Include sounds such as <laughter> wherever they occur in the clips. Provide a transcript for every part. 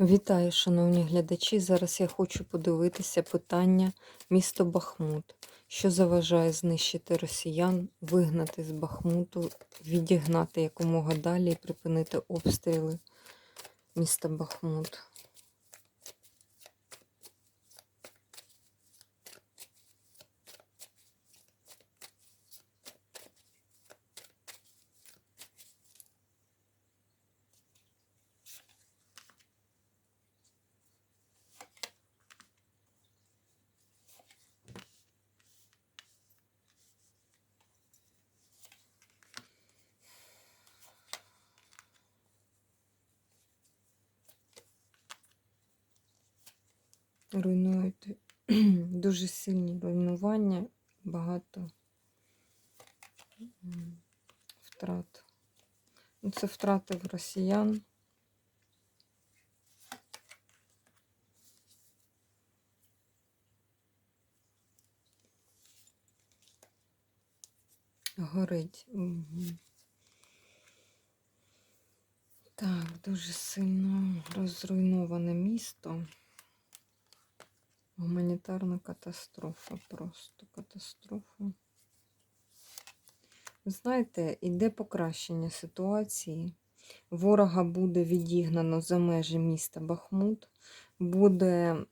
Вітаю, шановні глядачі. Зараз я хочу подивитися питання місто Бахмут. Що заважає знищити росіян, вигнати з Бахмуту, відігнати якомога далі і припинити обстріли міста Бахмут. Руйнують <clears throat> дуже сильні руйнування, багато втрат. Ну, Це втрати в росіян. Горить. Так, дуже сильно розруйноване місто. Гуманітарна катастрофа, просто катастрофа. Знаєте, іде покращення ситуації. Ворога буде відігнано за межі міста Бахмут, буде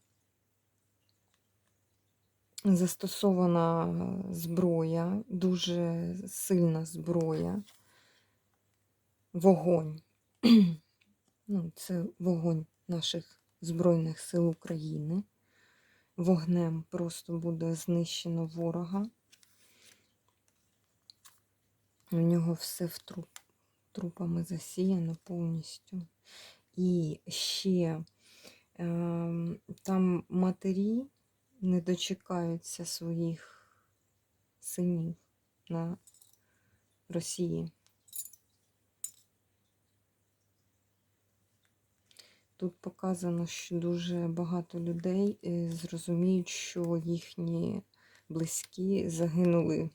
застосована зброя, дуже сильна зброя, вогонь. <clears throat> ну, це вогонь наших Збройних сил України. Вогнем просто буде знищено ворога. У нього все в труп, трупами засіяно повністю. І ще е, там матері не дочекаються своїх синів на Росії. Тут показано, що дуже багато людей е, зрозуміють, що їхні близькі загинули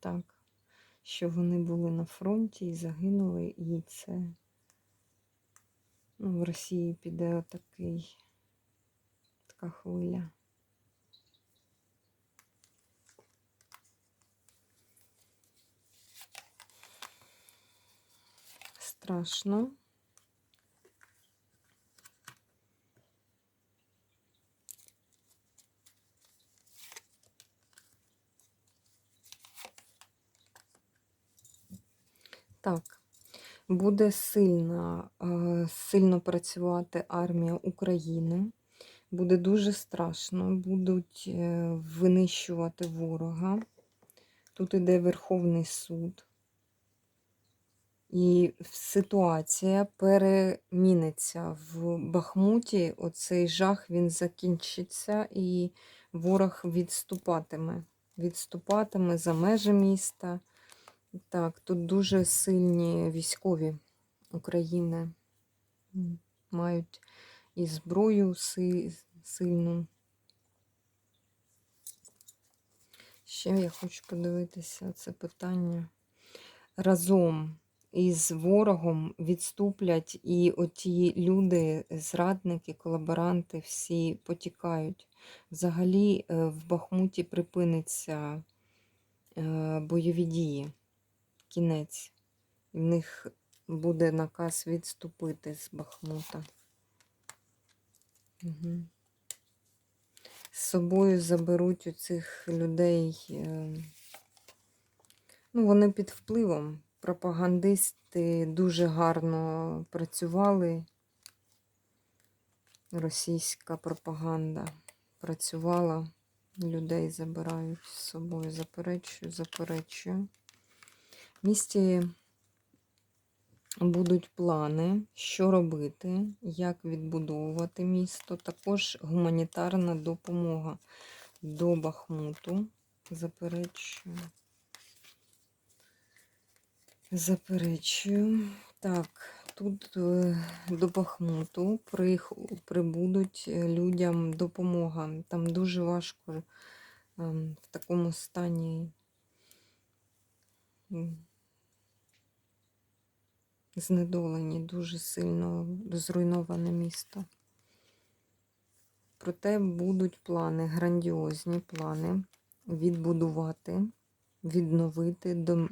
так, що вони були на фронті і загинули, і це ну, в Росії піде отакий, така хвиля. Страшно. Так, буде сильно, е, сильно працювати армія України. Буде дуже страшно, будуть е, винищувати ворога. Тут іде Верховний суд. І ситуація переміниться в Бахмуті. Оцей жах він закінчиться, і ворог відступатиме. Відступатиме за межі міста. Так, тут дуже сильні військові України мають і зброю си- сильну. Ще я хочу подивитися це питання. Разом із ворогом відступлять, і оті люди, зрадники, колаборанти, всі потікають. Взагалі е, в Бахмуті припиниться е, бойові дії кінець. В них буде наказ відступити з Бахмута. Угу. З собою заберуть у цих людей. е, Ну, вони під впливом. Пропагандисти дуже гарно працювали. Російська пропаганда працювала, людей забирають з собою, заперечую, заперечую. В місті будуть плани, що робити, як відбудовувати місто. Також гуманітарна допомога до Бахмуту. Заперечую. Заперечую. Так, тут е, до Бахмуту прибудуть е, людям допомога. Там дуже важко ем, в такому стані знедолені, дуже сильно зруйноване місто. Проте будуть плани, грандіозні плани відбудувати, відновити дом,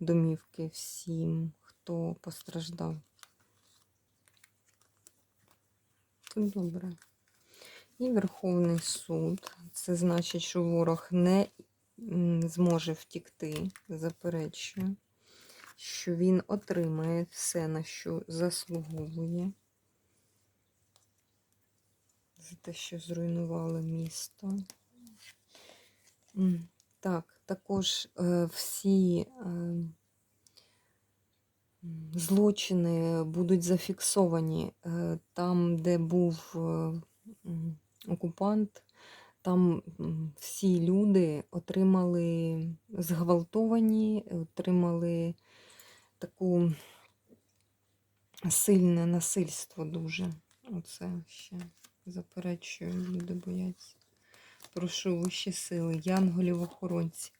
домівки всім, хто постраждав. Тут добре. І Верховний суд. Це значить, що ворог не зможе втікти, заперечую, що він отримає все, на що заслуговує. За те, що зруйнували місто. Так, також е, всі е, злочини будуть зафіксовані е, там, де був окупант. Там всі люди отримали зґвалтовані, отримали таку сильне насильство дуже. Оце ще заперечую, люди бояться. Прошу вищі сили, янголів охоронці.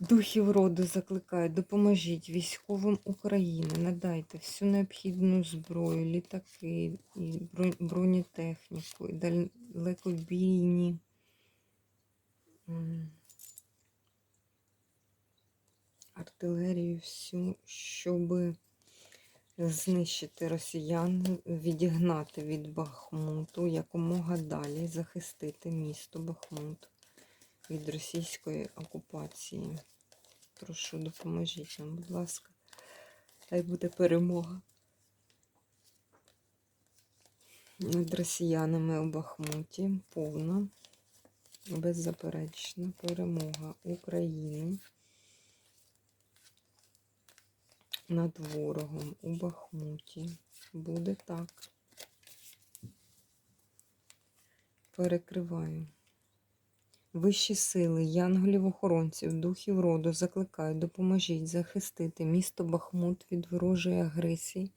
Духів роду закликаю, допоможіть військовим України, надайте всю необхідну зброю, літаки, і бронетехніку, і далекобійні артилерію всю, щоб знищити росіян, відігнати від Бахмуту якомога далі, захистити місто Бахмут від російської окупації. Прошу, допоможіть нам, будь ласка. Хай буде перемога над росіянами у Бахмуті. Повна, беззаперечна перемога України над ворогом у Бахмуті. Буде так. Перекриваю. Вищі сили, янголів-охоронців, духів роду закликають, допоможіть захистити місто Бахмут від ворожої агресії,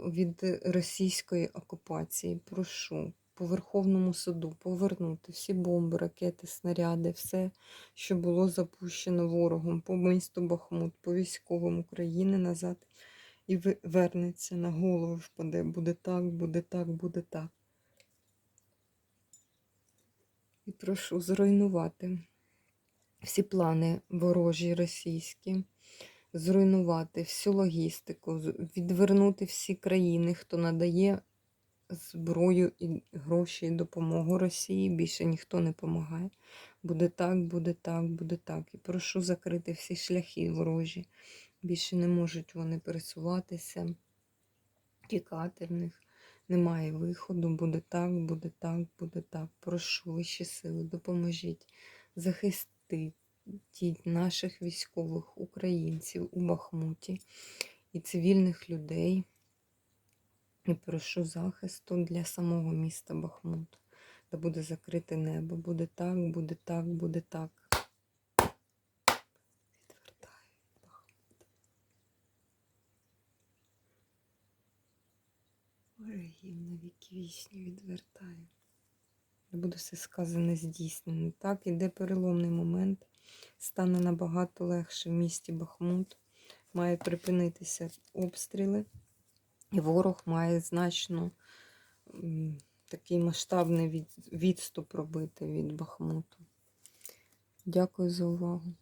від російської окупації. Прошу по Верховному суду повернути всі бомби, ракети, снаряди, все, що було запущено ворогом по місту Бахмут, по військовим України назад і вернеться на голову впаде. Буде так, буде так, буде так. І прошу зруйнувати всі плани ворожі російські, зруйнувати всю логістику, відвернути всі країни, хто надає зброю і гроші і допомогу Росії. Більше ніхто не допомагає. Буде так, буде так, буде так. І прошу закрити всі шляхи ворожі. Більше не можуть вони пересуватися, тікати в них. Немає виходу, буде так, буде так, буде так. Прошу вищі сили, допоможіть, захистіть наших військових українців у Бахмуті і цивільних людей. І прошу захисту для самого міста Бахмут. Та буде закрите небо. Буде так, буде так, буде так. Відвертаю від Бахмута. Ворогів на віки вічні відвертаю. Буде все сказане здійснено. Так, іде переломний момент. Стане набагато легше в місті Бахмут. Має припинитися обстріли. І ворог має значно такий масштабний відступ робити від Бахмуту. Дякую за увагу.